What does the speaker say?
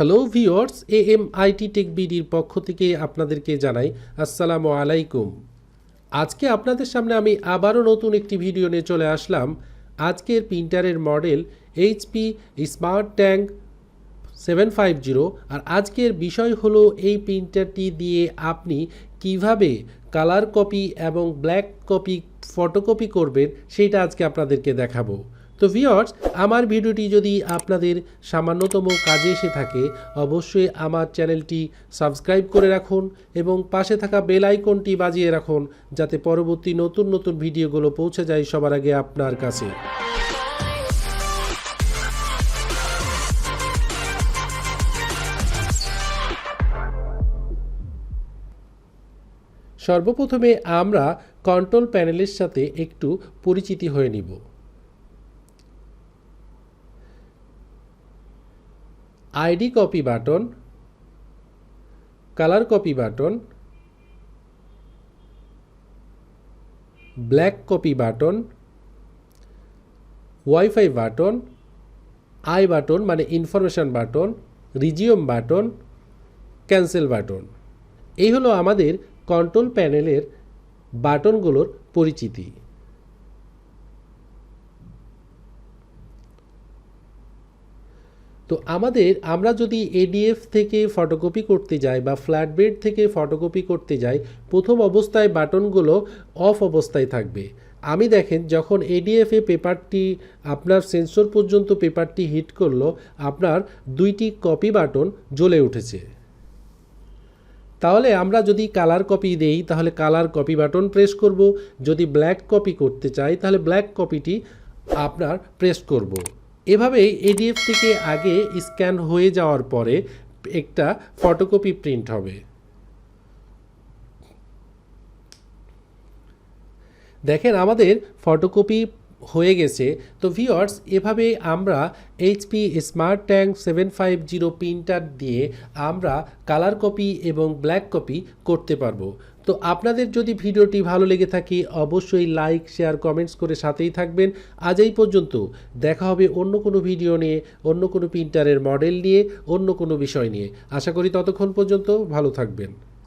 Hello viewers A M IT tech বিডির পক্ষ থেকে আপনাদেরকে জানাই আসসালামু আলাইকুম। আজকে আপনাদের সামনে আমি আবারও নতুন একটি ভিডিও নিয়ে চলে আসলাম। আজকের প্রিন্টারের model HP smart tank seven five zero. আর আজকের বিষয় হলো এই প্রিন্টারটি দিয়ে আপনি কীভাবে কালার কপি এবং ব্ল্যাক কপি ফটোকপি করবেন, সেটা আজকে আপনাদেরকে দেখাবো। তো ভিওর্স আমার ভিডিওটি যদি আপনাদের সামান্যতম কাজে এসে থাকে, অবশ্যই আমার চ্যানেলটি সাবস্ক্রাইব করে রাখুন এবং পাশে থাকা বেল আইকনটি বাজিয়ে রাখুন যাতে পরবর্তী নতুন নতুন ভিডিওগুলো পৌঁছে যায় সবার আগে আপনার কাছে। সর্বপ্রথমে আমরা কন্ট্রোল প্যানেলের সাথে একটু পরিচিতি হয়ে নিব। ID copy button, colour copy button, black copy button, WiFi button, I button মানে information button, resume button, cancel button. এই হলো আমাদের কন্ট্রোল প্যানেলের বাটনগুলোর পরিচিতি। তো আমাদের, আমরা যদি এডিএফ থেকে ফটোকপি করতে যাই বা ফ্ল্যাট বেড থেকে ফটোকপি করতে যাই, প্রথম অবস্থায় বাটনগুলো অফ অবস্থায় থাকবে। আমি দেখেন, যখন এডিএফে পেপারটি, আপনার সেন্সর পর্যন্ত পেপারটি হিট করল, আপনার দুইটি কপি বাটন জ্বলে উঠেছে। তাহলে আমরা যদি কালার কপি দেই, তাহলে কালার কপি বাটন প্রেস করব। যদি ব্ল্যাক কপি করতে চাই, তাহলে ব্ল্যাক কপিটি আপনার প্রেস করব। এভাবেই এডিএফ থেকে আগে স্ক্যান হয়ে যাওয়ার পরে একটা ফটোকপি প্রিন্ট হবে। দেখেন, আমাদের ফটোকপি হয়ে গেছে। তো ভিওয়ার্স এভাবে আমরা HP smart tank seven five zero printer দিয়ে আমরা কালার কপি এবং ব্ল্যাক কপি করতে পারব। তো আপনাদের যদি ভিডিওটি ভালো লেগে থাকে, অবশ্যই লাইক শেয়ার কমেন্টস করে সাথেই থাকবেন। আজ এই পর্যন্ত। দেখা হবে অন্য কোনো ভিডিও নিয়ে, অন্য কোনো প্রিন্টারের মডেল নিয়ে, অন্য কোনো বিষয় নিয়ে। আশা করি ততক্ষণ পর্যন্ত ভালো থাকবেন।